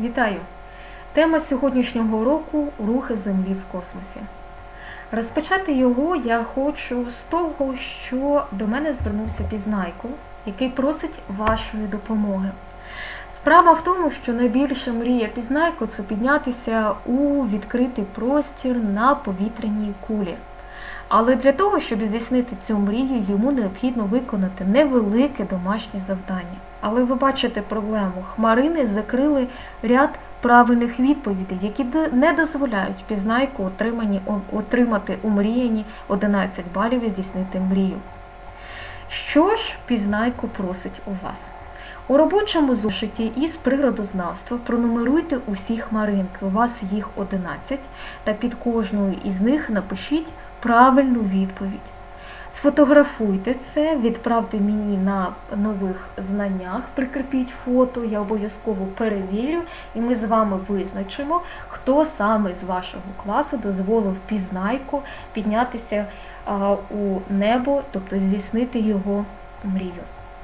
Вітаю! Тема сьогоднішнього уроку рухи Землі в космосі. Розпочати його я хочу з того, що до мене звернувся пізнайко, який просить вашої допомоги. Справа в тому, що найбільша мрія пізнайко це піднятися у відкритий простір на повітряній кулі. Але для того, щоб здійснити цю мрію, йому необхідно виконати невелике домашнє завдання. Але ви бачите проблему. Хмарини закрили ряд правильних відповідей, які не дозволяють пізнайку отримати у мріяні 11 балів і здійснити мрію. Що ж пізнайко просить у вас? У робочому зошиті із природознавства пронумеруйте усі хмаринки. У вас їх 11, та під кожною із них напишіть правильну відповідь. Сфотографуйте це, відправте мені на нових знаннях, прикріпіть фото, я обов'язково перевірю, і ми з вами визначимо, хто саме з вашого класу дозволив пізнайку піднятися у небо, тобто здійснити його мрію.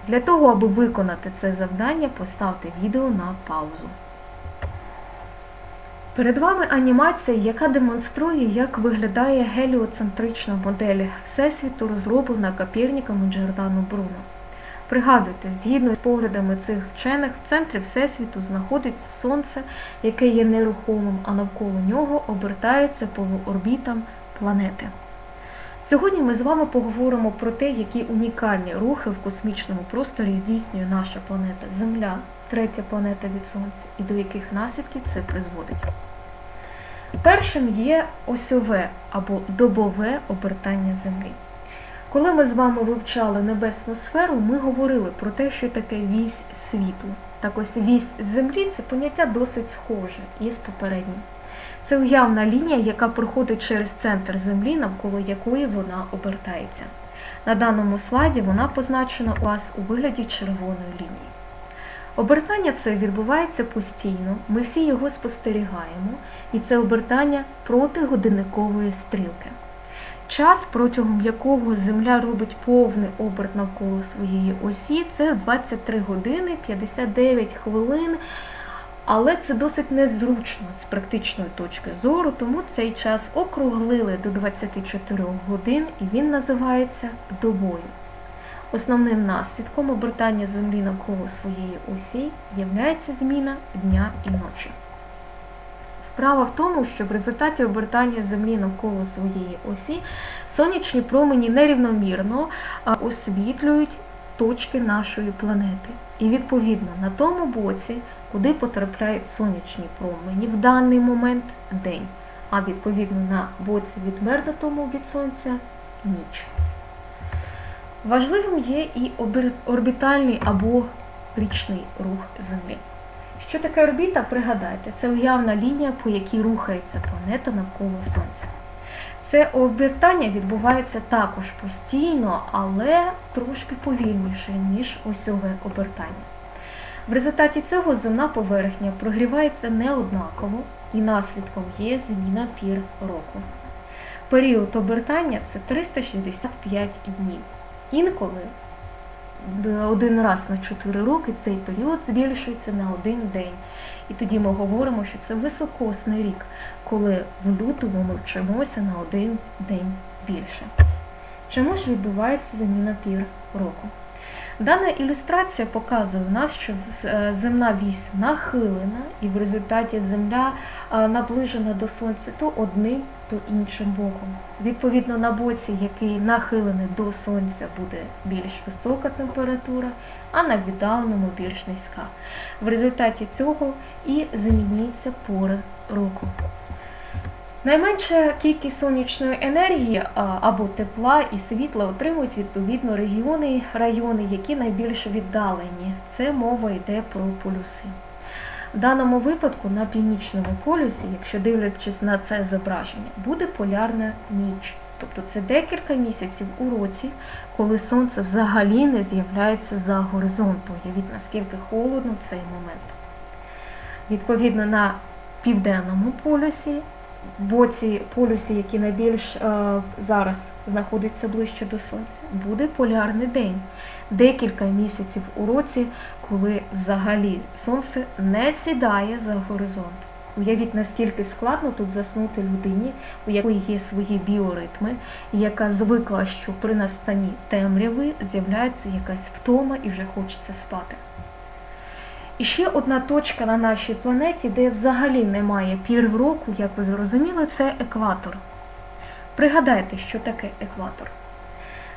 Для того, аби виконати це завдання, поставте відео на паузу. Перед вами анімація, яка демонструє, як виглядає геліоцентрична модель Всесвіту, розроблена Капірніком і Джордано Бруно. Пригадуйте, згідно з поглядами цих вчених, в центрі Всесвіту знаходиться Сонце, яке є нерухомим, а навколо нього обертається по орбітам планети. Сьогодні ми з вами поговоримо про те, які унікальні рухи в космічному просторі здійснює наша планета Земля, третя планета від Сонця, і до яких наслідків це призводить. Першим є осьове або добове обертання Землі. Коли ми з вами вивчали небесну сферу, ми говорили про те, що таке вісь світу. Так ось вісь Землі це поняття досить схоже із попереднім. Це уявна лінія, яка проходить через центр Землі, навколо якої вона обертається. На даному слайді вона позначена у вас у вигляді червоної лінії. Обертання це відбувається постійно, ми всі його спостерігаємо, і це обертання проти годинникової стрілки. Час, протягом якого Земля робить повний оберт навколо своєї осі, це 23 години 59 хвилин, але це досить незручно з практичної точки зору, тому цей час округлили до 24 годин і він називається добою. Основним наслідком обертання Землі навколо своєї осі є зміна дня і ночі. Справа в тому, що в результаті обертання Землі навколо своєї осі сонячні промені нерівномірно освітлюють точки нашої планети. І відповідно на тому боці, куди потрапляють сонячні промені в даний момент день, а відповідно на боці відвернутому від сонця ніч. Важливим є і орбітальний або річний рух Землі. Що таке орбіта? Пригадайте, це уявна лінія, по якій рухається планета навколо Сонця. Це обертання відбувається також постійно, але трошки повільніше, ніж осьове обертання. В результаті цього земна поверхня прогрівається неоднаково і наслідком є зміна пір року. Період обертання це 365 днів. Інколи один раз на 4 роки цей період збільшується на один день. І тоді ми говоримо, що це високосний рік, коли в лютому ми вчимося на один день більше. Чому ж відбувається заміна пір року? Дана ілюстрація показує нас, що е, земна вісь нахилена, і в результаті земля е, наближена до сонця то одним, то іншим боком. Відповідно, на боці, який нахилений до сонця, буде більш висока температура, а на віддаленому більш низька. В результаті цього і змінюються пори року. Найменша кількість сонячної енергії або тепла і світла отримують відповідно регіони, райони, які найбільш віддалені. Це мова йде про полюси. В даному випадку на північному полюсі, якщо дивлячись на це зображення, буде полярна ніч. Тобто це декілька місяців у році, коли сонце взагалі не з'являється за горизонтом. Уявіть, наскільки холодно в цей момент. Відповідно, на південному полюсі боці полюсі, який найбільш е, зараз знаходиться ближче до сонця, буде полярний день. Декілька місяців у році, коли взагалі сонце не сідає за горизонт. Уявіть, наскільки складно тут заснути людині, у якої є свої біоритми, яка звикла, що при настанні темряви з'являється якась втома і вже хочеться спати. І ще одна точка на нашій планеті, де взагалі немає пір року, як ви зрозуміли, це екватор. Пригадайте, що таке екватор.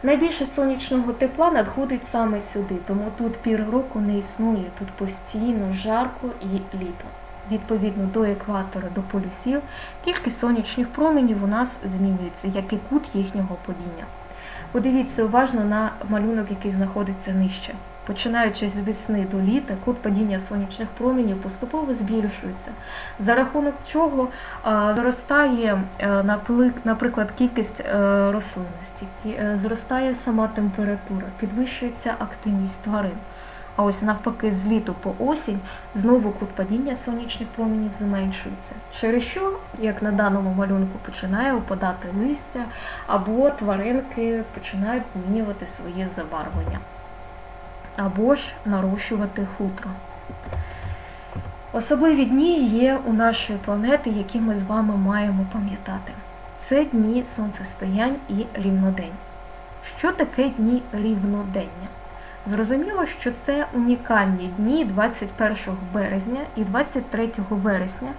Найбільше сонячного тепла надходить саме сюди, тому тут пір року не існує, тут постійно жарко і літо. Відповідно до екватора, до полюсів, кількість сонячних променів у нас змінюється, як і кут їхнього падіння. Подивіться уважно на малюнок, який знаходиться нижче. Починаючи з весни до літа, кут падіння сонячних променів поступово збільшується, за рахунок чого зростає, е, наприклад, кількість е, рослинності, е, зростає сама температура, підвищується активність тварин. А ось навпаки, з літу по осінь знову кут падіння сонячних променів зменшується. Через що, як на даному малюнку, починає опадати листя, або тваринки починають змінювати своє забарвлення, або ж нарощувати хутро. Особливі дні є у нашої планети, які ми з вами маємо пам'ятати. Це дні сонцестоянь і рівнодень. Що таке дні рівнодення? Зрозуміло, що це унікальні дні 21 березня і 23 вересня,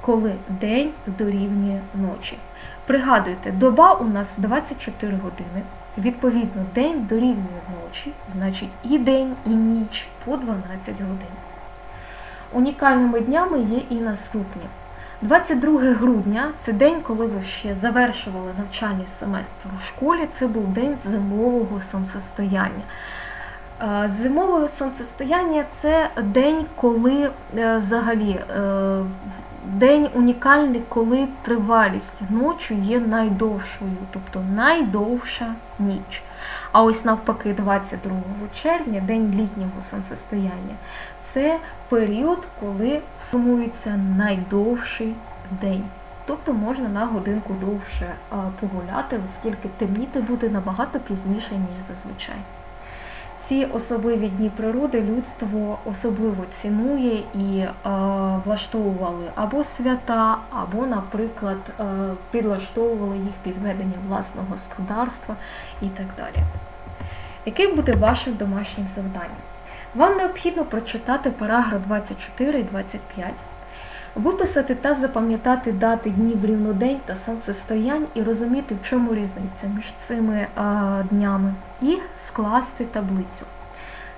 коли день дорівнює ночі. Пригадуйте, доба у нас 24 години. Відповідно, день дорівнює ночі, значить і день, і ніч по 12 годин. Унікальними днями є і наступні. 22 грудня це день, коли ви ще завершували навчальний семестр у школі. Це був день зимового сонцестояння. Е, Зимове сонцестояння це день, коли е, взагалі е, день унікальний, коли тривалість ночі є найдовшою, тобто найдовша ніч. А ось навпаки, 22 червня, день літнього сонцестояння, це період, коли формується найдовший день. Тобто можна на годинку довше погуляти, оскільки темніти буде набагато пізніше, ніж зазвичай. Ці особливі дні природи людство особливо цінує і е, влаштовували або свята, або, наприклад, е, підлаштовували їх під ведення власного господарства і так далі. Яким буде вашим домашнім завданням? Вам необхідно прочитати параграф 24 і 25, виписати та запам'ятати дати днів рівнодень та сонцестоянь і розуміти, в чому різниця між цими а, днями, і скласти таблицю.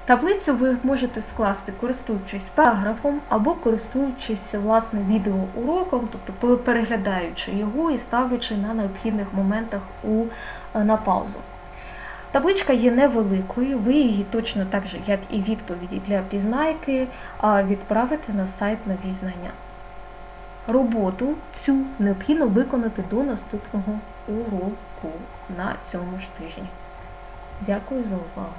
Таблицю ви можете скласти, користуючись параграфом або користуючись власне відеоуроком, тобто переглядаючи його і ставлячи на необхідних моментах у, е, на паузу. Табличка є невеликою, ви її точно так же, як і відповіді для пізнайки, відправите на сайт нові знання. Роботу цю необхідно виконати до наступного уроку на цьому ж тижні. Дякую за увагу!